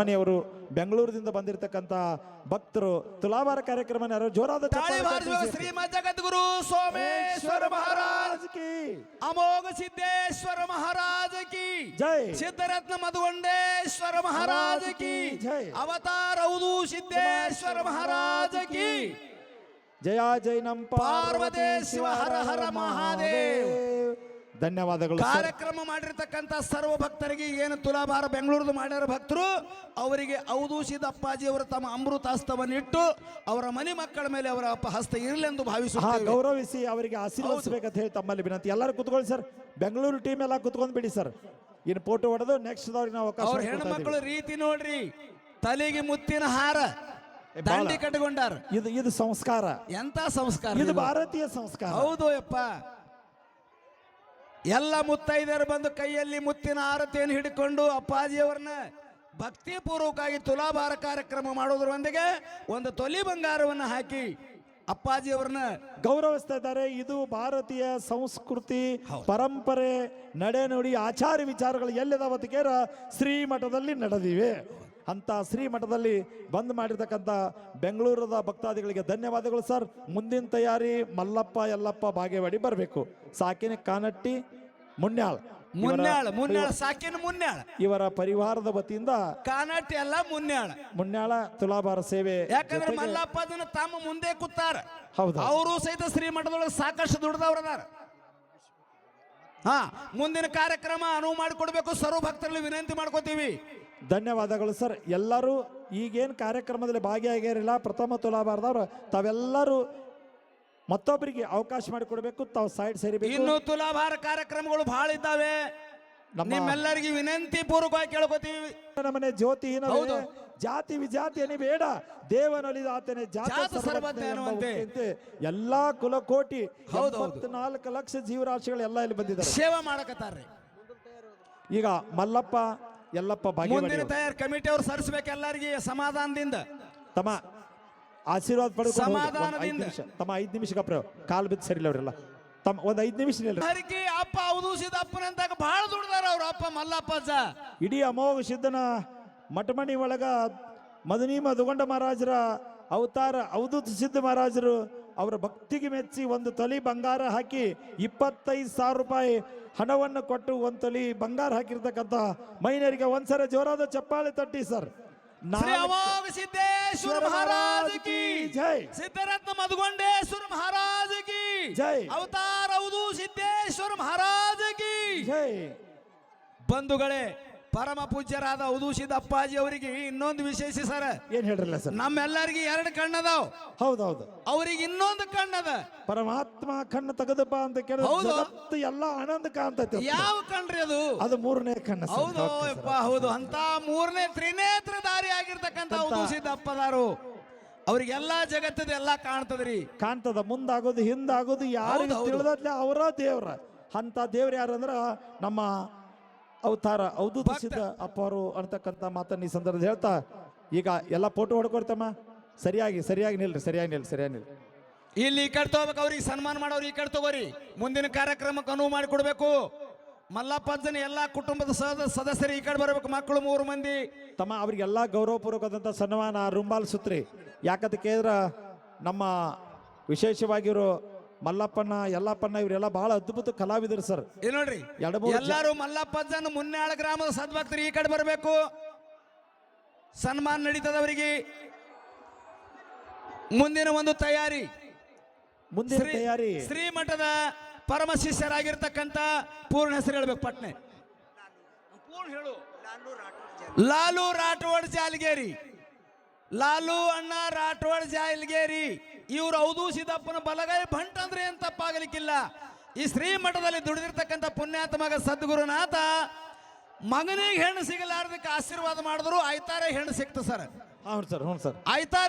ಮನೆಯವರು ಬೆಂಗಳೂರಿನಿಂದ ಬಂದಿರತಕ್ಕಂತ ಭಕ್ತರು ತುಲಾಭಾರ ಕಾರ್ಯಕ್ರಮ ಜೋರಾದ ಶ್ರೀಮದ್ ಜಗದ್ಗುರು ಸೋಮೇಶ್ವರ ಮಹಾರಾಜ್ ಕಿ. ಅಮೋಘ ಸಿದ್ದೇಶ್ವರ ಮಹಾರಾಜ್ ಕಿ. ಜೈ. ಸಿದ್ಧರತ್ನ ಮಧುಗೊಂಡೇಶ್ವರ ಮಹಾರಾಜ್ ಕಿ. ಜೈ. ಅವತಾರ ಹೌದು ಸಿದ್ದೇಶ್ವರ ಮಹಾರಾಜ್ ಕಿ. ಜಯ ಜೈ ನಂ ಪಾರ್ವತಿ ಶಿವ ಹರ ಹರ ಮಹಾದೇವ್. ಧನ್ಯವಾದಗಳು ಕಾರ್ಯಕ್ರಮ ಮಾಡಿರ್ತಕ್ಕಂಥ ಸರ್ವ ಭಕ್ತರಿಗೆ ಏನು ತುಲಾಭಾರ ಬೆಂಗಳೂರು ಮಾಡ್ಯಾರ ಭಕ್ತರು ಅವರಿಗೆ ಔದೂಷಿದ ಅಪ್ಪಾಜಿ ಅವರು ತಮ್ಮ ಅಮೃತಾಸ್ತವನ್ನು ಇಟ್ಟು ಅವರ ಮನೆ ಮಕ್ಕಳ ಮೇಲೆ ಅವರ ಅಪ್ಪ ಹಸ್ತ ಇರಲೆಂದು ಭಾವಿಸುತ್ತಾರೆ ಗೌರವಿಸಿ ಅವರಿಗೆ ಆಶೀರ್ವದಿಸಬೇಕಂತ ಹೇಳಿ ತಮ್ಮಲ್ಲಿ ವಿನಂತಿ. ಎಲ್ಲರೂ ಕುತ್ಕೊಳ್ಳಿ ಸರ್. ಬೆಂಗಳೂರು ಟೀಮ್ ಎಲ್ಲ ಕುತ್ಕೊಂಡು ಬಿಡಿ ಸರ್. ಇನ್ನು ಫೋಟೋ ಹೊಡೆದು ನೆಕ್ಸ್ಟ್ ಅವ್ರಿಗೆ ನಾವು ಅವಕಾಶ ಅವ್ರ ಹೆಣ್ಮಕ್ಳು ರೀತಿ ನೋಡ್ರಿ ತಲೆಗೆ ಮುತ್ತಿನ ಹಾರ ಏ, ಬಾಳ. ಕಟ್ಕೊಂಡಾರ. ಇದು ಇದು ಸಂಸ್ಕಾರ. ಎಂತ ಸಂಸ್ಕಾರ ಇದು ಇದು? ಭಾರತೀಯ ಸಂಸ್ಕಾರ. ಹೌದು ಯಪ್ಪ ಎಲ್ಲ ಮುತ್ತೈದರು ಬಂದು ಕೈಯಲ್ಲಿ ಮುತ್ತಿನ ಆರತಿಯನ್ನು ಹಿಡ್ಕೊಂಡು ಅಪ್ಪಾಜಿಯವರನ್ನ ಭಕ್ತಿ ಪೂರ್ವಕವಾಗಿ ತುಲಾಭಾರ ಕಾರ್ಯಕ್ರಮ ಮಾಡೋದ್ರೊಂದಿಗೆ ಒಂದು ತೊಲಿ ಬಂಗಾರವನ್ನು ಹಾಕಿ ಅಪ್ಪಾಜಿಯವರನ್ನ ಗೌರವಿಸ್ತಾ ಇದ್ದಾರೆ ಇದು ಭಾರತೀಯ ಸಂಸ್ಕೃತಿ ಪರಂಪರೆ ನಡೆನುಡಿ ಆಚಾರ ವಿಚಾರಗಳು ಎಲ್ಲಿದಾವತ್ತಿಗೆ ಶ್ರೀಮಠದಲ್ಲಿ ನಡೆದಿವೆ. ಅಂತ ಶ್ರೀಮಠದಲ್ಲಿ ಬಂದ್ ಮಾಡಿರ್ತಕ್ಕಂಥ ಬೆಂಗಳೂರದ ಭಕ್ತಾದಿಗಳಿಗೆ ಧನ್ಯವಾದಗಳು ಸರ್. ಮುಂದಿನ ತಯಾರಿ ಮಲ್ಲಪ್ಪ ಎಲ್ಲಪ್ಪ ಬಾಗೇವಾಡಿ ಬರಬೇಕು. ಸಾಕಿನ ಕಾನಟ್ಟಿ ಮುನ್ಯಾಳ್. ಮುನ್ಯಾಳ ಮುನ್ಯಾಳ ಸಾಕಿನ ಮುನ್ಯಾಳ. ಇವರ ಪರಿವಾರದ ವತಿಯಿಂದ ಕಾನಟ್ಟಿ ಎಲ್ಲ ಮುನ್ಯಾಳ. ಮುನ್ಯಾಳ ತುಲಾಭಾರ ಸೇವೆ ಯಾಕಂದ್ರೆ ಮಲ್ಲಪ್ಪ ಅದನ್ನ ತಮ್ಮ ಮುಂದೆ ಕೂತಾರ. ಹೌದು. ಅವರು ಸಹಿತ ಶ್ರೀಮಠದೊಳಗೆ ಸಾಕಷ್ಟು ದುಡ್ದವ್ರು ಅದಾರ. ಹಾ ಮುಂದಿನ ಕಾರ್ಯಕ್ರಮ ಅನುವು ಮಾಡಿಕೊಡ್ಬೇಕು. ಸರ್ವ ಭಕ್ತರಲ್ಲಿ ವಿನಂತಿ ಮಾಡ್ಕೋತೀವಿ. ಧನ್ಯವಾದಗಳು ಸರ್. ಎಲ್ಲರೂ ಈಗೇನು ಕಾರ್ಯಕ್ರಮದಲ್ಲಿ ಭಾಗಿಯಾಗಿರಲಿಲ್ಲ ಪ್ರಥಮ ತುಲಾಭಾರದವ್ರು ತಾವೆಲ್ಲರೂ ಮತ್ತೊಬ್ಬರಿಗೆ ಅವಕಾಶ ಮಾಡಿಕೊಡ್ಬೇಕು ತಾವು ಸೈಡ್ ಸೇರಿಬೇಕು. ಇನ್ನು ತುಲಾಭಾರ ಕಾರ್ಯಕ್ರಮಗಳು ಬಹಳ ಇದ್ದಾವೆ. ನಮ್ಮ ನಿಮ್ಮೆಲ್ಲರಿಗೆ ವಿನಂತಿ ಪೂರ್ವಕವಾಗಿ ಕೇಳ್ಕೊತೀವಿ. ನಮ್ಮನೆ ಜ್ಯೋತಿ ಹೌದು. ಜಾತಿ ವಿಜಾತಿ ಏನಿ ಬೇಡ. ದೇವನೊಲಿದ ಆತನೇ ಜಾತ ಸರ್ವಜ್ಞ ಎನ್ನುವಂತೆ. ಎಲ್ಲಾ ಕುಲಕೋಟಿ ಹೌದು, ನಾಲ್ಕು ಲಕ್ಷ ಜೀವರಾಶಿಗಳು ಎಲ್ಲ ಇಲ್ಲಿ ಬಂದಿದ್ದಾರೆ. ಸೇವೆ ಮಾಡಕತ್ತಾರ್ರಿ. ಈಗ ಮಲ್ಲಪ್ಪ ಎಲ್ಲಪ್ಪ ಮುಂದಿನ ತಯಾರಿ ತಯಾರು ಕಮಿಟಿ ಅವ್ರು ಸರಿಸ್ಬೇಕು ಎಲ್ಲರಿಗೆ ಸಮಾಧಾನದಿಂದ. ತಮ್ಮ ಆಶೀರ್ವಾದ ಐದ್ ಸಮಾಧಾನದಿಂದ. ತಮ್ಮ ಐದ್ ನಿಮಿಷ ಕಪ್ರ ಕಾಲ್ ಬಿದ್ದು ಸರಿಲ್ಲ ಅವರೆಲ್ಲ ತಮ್ಮ ಒಂದ್ ಐದ್ ನಿಮಿಷ ನಿಲ್ರಿ ಹರಿಕಿ ಅಪ್ಪ ಅವಧೂಸಿದ ಅಪ್ಪನಂತಾಗ ಬಹಳ ದುಡ್ದಾರ ಅವ್ರ ಅಪ್ಪ ಮಲ್ಲಪ್ಪಸ ಇಡೀ ಅಮೋಘ ಸಿದ್ಧನ ಮಠಮಣಿ ಒಳಗ ಮದನಿ ಮಧುಗೊಂಡ ಮಹಾರಾಜರ ಅವತಾರ ಅವಧೂತ ಸಿದ್ಧ ಮಹಾರಾಜರು ಅವರ ಭಕ್ತಿಗೆ ಮೆಚ್ಚಿ ಒಂದು ತೊಲಿ ಬಂಗಾರ ಹಾಕಿ ಇಪ್ಪತ್ತೈದು ಸಾವಿರ ರೂಪಾಯಿ ಹಣವನ್ನು ಕೊಟ್ಟು ಒಂದು ತೊಲಿ ಬಂಗಾರ ಹಾಕಿರ್ತಕ್ಕಂಥ ಮೈನರಿಗೆ ಒಂದ್ಸಲ ಜೋರಾದ ಚಪ್ಪಾಳೆ ತಟ್ಟಿ ಸರ್. ಮಹಾರಾಜ ಕಿ ಜೈ. ಸಿದ್ಧರತ್ನ ಮಧುಗೊಂಡೇಶ್ವರ ಮಹಾರಾಜ ಕಿ ಜೈ. ಅವತಾರ ಸಿದ್ದೇಶ್ವರ ಮಹಾರಾಜ ಕಿ ಜೈ. ಬಂಧುಗಳೇ ಪರಮ ಪೂಜ್ಯರಾದ ಉದೂಸಿದ ಅಪ್ಪಾಜಿ ಅವರಿಗೆ ಇನ್ನೊಂದು ವಿಶೇಷ ಸರ್. ಏನ್ ಹೇಳ್ರಲ್ಲ ಸರ್? ನಮ್ಮೆಲ್ಲರಿಗೆ ಎರಡು ಕಣ್ಣದಾವ್. ಹೌದೌದು. ಅವ್ರಿಗೆ ಇನ್ನೊಂದು ಕಣ್ಣದ. ಪರಮಾತ್ಮ ಕಣ್ಣು ತೆಗೆದಪ್ಪ ಅಂತ ಕೇಳಿದ್ರೆ. ಜಗತ್ತು ಎಲ್ಲ ಆನಂದ ಕಾಣ್ತೈತಿ ಯಾವ ಕಣ್ರಿ ಅದು? ಅದು ಮೂರನೇ ಕಣ್ಣು. ಹೌದು ಯಪ್ಪ ಹೌದು. ಅಂತ ಮೂರನೇ ತ್ರಿನೇತ್ರಧಾರಿ ಆಗಿರ್ತಕ್ಕಂಥ ಉದೂಸಿದ ಅಪ್ಪದಾರು ಅವ್ರಿಗೆಲ್ಲಾ ಜಗತ್ತದ ಎಲ್ಲಾ ಕಾಣ್ತದ್ರಿ. ಕಾಣ್ತದ. ಮುಂದಾಗೋದು ಹಿಂದಾಗೋದು ಯಾರು. ತಿಳಿದದ್ಲೆ ಅವರ ದೇವ್ರ. ಅಂತ ದೇವ್ರು ಯಾರು ಅಂದ್ರ ನಮ್ಮ ಅವತಾರ ಅವಧೂತ ಅಪ್ಪವರು ಅಂತಕ್ಕಂಥ ಮಾತನ್ನ ಈ ಸಂದರ್ಭದಲ್ಲಿ ಹೇಳ್ತಾ ಈಗ ಎಲ್ಲ ಫೋಟೋ ಹೊಡ್ಕೊಡ್ತಮ್ಮ? ಸರಿಯಾಗಿ ಸರಿಯಾಗಿ ನಿಲ್ರಿ ಸರಿಯಾಗಿ ನಿಲ್ರಿ ಸರಿಯಾಗಿ ನಿಲ್ರಿ. ಇಲ್ಲಿ ಈ ಕಡೆ ತಗೋಬೇಕು ಅವ್ರಿಗೆ ಸನ್ಮಾನ ಮಾಡೋರು ಈ ಕಡೆ ತಗೋರಿ. ಮುಂದಿನ ಕಾರ್ಯಕ್ರಮಕ್ಕೆ ಅನುವು ಮಾಡಿಕೊಡ್ಬೇಕು. ಮಲ್ಲಪ್ಪಜ್ಜನ ಎಲ್ಲಾ ಕುಟುಂಬದ ಸದ ಸದಸ್ಯರು ಈ ಕಡೆ ಬರಬೇಕು ಮಕ್ಕಳು ಮೂರು ಮಂದಿ. ತಮ್ಮ ಅವರಿಗೆಲ್ಲ ಗೌರವಪೂರ್ವಕದಂಥ ಸನ್ಮಾನ ರುಂಬಾಲ್ ಸುತ್ರಿ. ಯಾಕಂತ ಕೇಳಿದ್ರ ನಮ್ಮ ವಿಶೇಷವಾಗಿರೋ ಮಲ್ಲಪ್ಪನ ಯಲ್ಲಪ್ಪನ ಇವರೆಲ್ಲ ಬಹಳ ಅದ್ಭುತ ಕಲಾವಿದರು ಸರ್. ಇಲ್ಲಿ ನೋಡ್ರಿ ಎಲ್ಲರೂ ಜ- ಎಲ್ಲಾರು ಮಲ್ಲಪ್ಪಜ್ಜನ ಮುನ್ನಾಳ ಗ್ರಾಮದ ಸದ್ಭಕ್ತರು ಈ ಕಡೆ ಬರಬೇಕು. ಸನ್ಮಾನ ನಡೀತದವರಿಗೆ. ಮುಂದಿನ ಒಂದು ತಯಾರಿ. ಮುಂದಿನ ಶ್ರೀ ತಯಾರಿ. ಶ್ರೀಮಠದ ಪರಮ ಶಿಷ್ಯರಾಗಿರ್ತಕ್ಕಂಥ ಪೂರ್ಣ ಹೆಸರು ಹೇಳ್ಬೇಕು ಪಟ್ನೆ. ಪೂರ್ಣ ಹೇಳು. ಲಾಲು ರಾಠೋಡ್ ಜಾಲ್ಗೇರಿ. ಲಾಲು ಅಣ್ಣ ರಾಠೋಡ್ ಜಾಯಿಲ್ಗೇರಿ ಇವ್ರು ಹೌದು ಸಿದ್ದಪ್ಪನ ಬಲಗೈ ಭಂಟ್ ಅಂದ್ರೆ ಏನ್ ತಪ್ಪಾಗಲಿಕ್ಕಿಲ್ಲ. ಈ ಶ್ರೀ ಮಠದಲ್ಲಿ ದುಡಿದಿರ್ತಕ್ಕಂಥ ಪುಣ್ಯಾತ್ಮಗ ಸದ್ಗುರುನಾಥ ಮಗನಿಗೆ ಹೆಣ್ಣು ಸಿಗಲಾರ್ದಕ್ಕೆ ಆಶೀರ್ವಾದ ಮಾಡಿದ್ರು ಆಯ್ತಾರೆ ಹೆಣ್ಣು ಸಿಕ್ತು ಸರ್. ಹ್ಞೂ ಸರ್ ಹ್ಞೂ ಸರ್. ಆಯ್ತಾರೆ